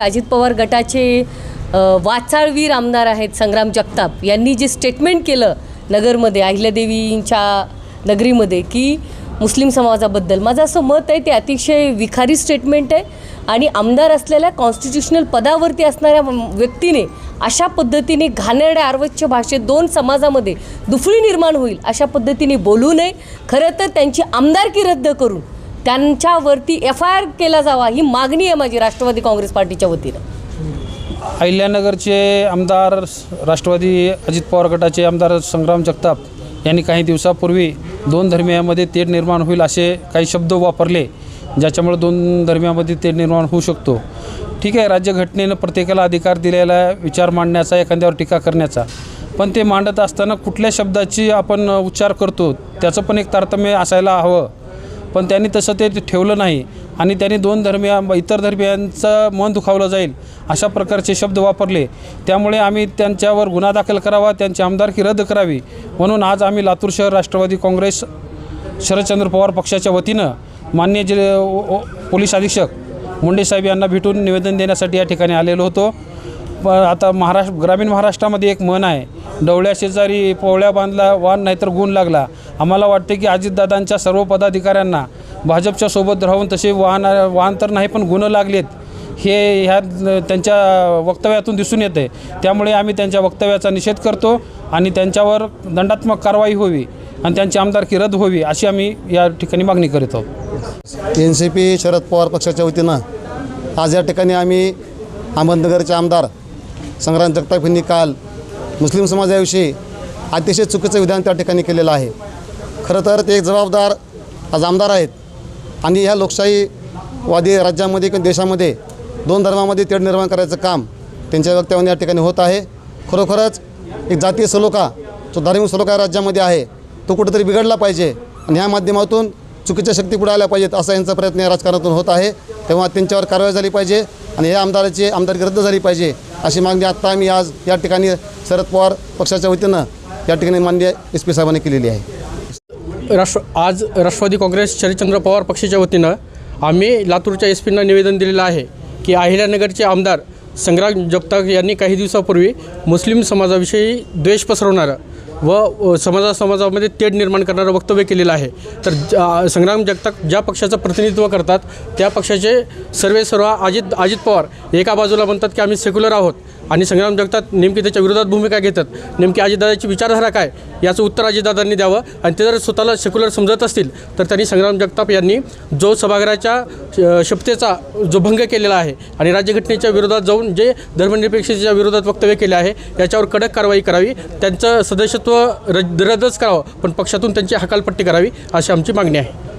अजित पवार गटाचे वाचाळवीर आमदार आहेत संग्राम जगताप. यांनी जे स्टेटमेंट केलं नगरमध्ये अहिल्यादेवींच्या नगरीमध्ये की मुस्लिम समाजाबद्दल. माझं असं मत आहे ते अतिशय विखारी स्टेटमेंट आहे आणि आमदार असलेल्या कॉन्स्टिट्युशनल पदावरती असणाऱ्या व्यक्तीने अशा पद्धतीने घाणेरड्या अर्वच्य भाषेत दोन समाजामध्ये दुफळी निर्माण होईल अशा पद्धतीने बोलू नये. खरं तर त्यांची आमदारकी रद्द करून त्यांच्यावरती एफ आय आर केला जावा ही मागणी आहे माझी राष्ट्रवादी काँग्रेस पार्टीच्या वतीनं. अहिल्यानगरचे आमदार राष्ट्रवादी अजित पवार गटाचे आमदार संग्राम जगताप यांनी काही दिवसापूर्वी दोन धर्मियामध्ये तेढ निर्माण होईल असे काही शब्द वापरले ज्याच्यामुळे दोन धर्मियामध्ये तेढ निर्माण होऊ शकतो. ठीक आहे राज्यघटनेनं प्रत्येकाला अधिकार दिलेला विचार मांडण्याचा एखाद्यावर टीका करण्याचा. पण ते मांडत असताना कुठल्या शब्दाची आपण उच्चार करतो त्याचं पण एक तारतम्य असायला हवं. पण त्यांनी तसं ते ठेवलं नाही. आणि त्यांनी दोन धर्मिया इतर धर्मियांचं मन दुखावलं जाईल अशा प्रकारचे शब्द वापरले. त्यामुळे आम्ही त्यांच्यावर गुन्हा दाखल करावा त्यांची आमदारकी रद्द करावी. म्हणून आज आम्ही लातूर शहर राष्ट्रवादी काँग्रेस शरदचंद्र पवार पक्षाच्या वतीनं मान्य जे ओ- पोलीस अधीक्षक मुंडे साहेब यांना भेटून निवेदन देण्यासाठी या ठिकाणी आलेलो होतो. आता महाराष्ट्र ग्रामीण महाराष्ट्रामध्ये एक म्हण आहे. डवळ्या शेजारी पोवळ्या बांधला वान नाहीतर गुण लागला. आम्हाला वाटते की अजितदादांच्या सर्व पदाधिकाऱ्यांना भाजपच्या सोबत राहून तसे वाहन वाहन तर नाही पण गुण लागलेत. हे ह्या त्यांच्या वक्तव्यातून दिसून येते. त्यामुळे आम्ही त्यांच्या वक्तव्याचा निषेध करतो आणि त्यांच्यावर दंडात्मक कारवाई होवी आणि त्यांची आमदारकी रद्द होवी अशी आम्ही या ठिकाणी मागणी करीत आहोत. N C P Sharad Pawar पक्षाच्या वतीनं आज या ठिकाणी आम्ही अहमदनगरचे आमदार संग्राम जगताप यांनी काल मुस्लिम समाजाविषयी अतिशय चुकीचं विधान त्या ठिकाणी केलेलं आहे. खरं तर ते एक जबाबदार आज आमदार आहेत आणि ह्या लोकशाहीवादी राज्यामध्ये किंवा देशामध्ये दोन धर्मामध्ये तेढ निर्माण करायचं काम त्यांच्या वक्तव्याने या ठिकाणी होत आहे. खरोखरच एक जातीय सलोखा जो धार्मिक सलोखा राज्यामध्ये आहे तो कुठेतरी बिघडला पाहिजे आणि ह्या माध्यमातून चुकीच्या शक्ती पुढे आल्या पाहिजेत असा यांचा प्रयत्न या राजकारणातून होत आहे. तेव्हा त्यांच्यावर कारवाई झाली पाहिजे आणि या आमदाराची आमदारकी रद्द झाली पाहिजे. अशी मागणी आत्ता आम्ही आज या ठिकाणी शरद पवार पक्षाच्या वतीनं या ठिकाणी मान्य एस पी साहेबांनी केलेली आहे. राष्ट्र आज राष्ट्रवादी काँग्रेस शरदचंद्र पवार पक्षाच्या वतीनं आम्ही लातूरच्या एस पींना निवेदन दिलेलं आहे की अहिल्यानगरचे आमदार संग्राम जगताप यांनी काही दिवसापूर्वी मुस्लिम समाजाविषयी द्वेष पसरवणारं व समाजासमाजामध्ये समाजा समाजामध्ये तेढ निर्माण करणारं वक्तव्य केलेलं आहे. तर संग्राम जगताप ज्या पक्षाचं प्रतिनिधित्व करतात त्या पक्षाचे सर्वे सर्व अजित अजित पवार एका बाजूला म्हणतात की आम्ही सेक्युलर आहोत. आणि संग्राम जगतात नेमकी त्याच्या विरोधात भूमिका घेतात? नेमकी अजितदादाची विचारधारा काय? याचं उत्तर अजितदादांनी द्यावं. आणि ते जर स्वतःला सेक्युलर समजत असतील तर त्यांनी संग्राम जगताप यांनी जो सभागृहाच्या शपथेचा जो भंग केलेला आहे आणि राज्यघटनेच्या विरोधात जाऊन जे धर्मनिरपेक्षतेच्या विरोधात वक्तव्य केले आहे याच्यावर कडक कारवाई करावी. त्यांचं सदस्यत्व रद्दच करावं पण पक्षातून त्यांची हकालपट्टी करावी अशी आमची मागणी आहे.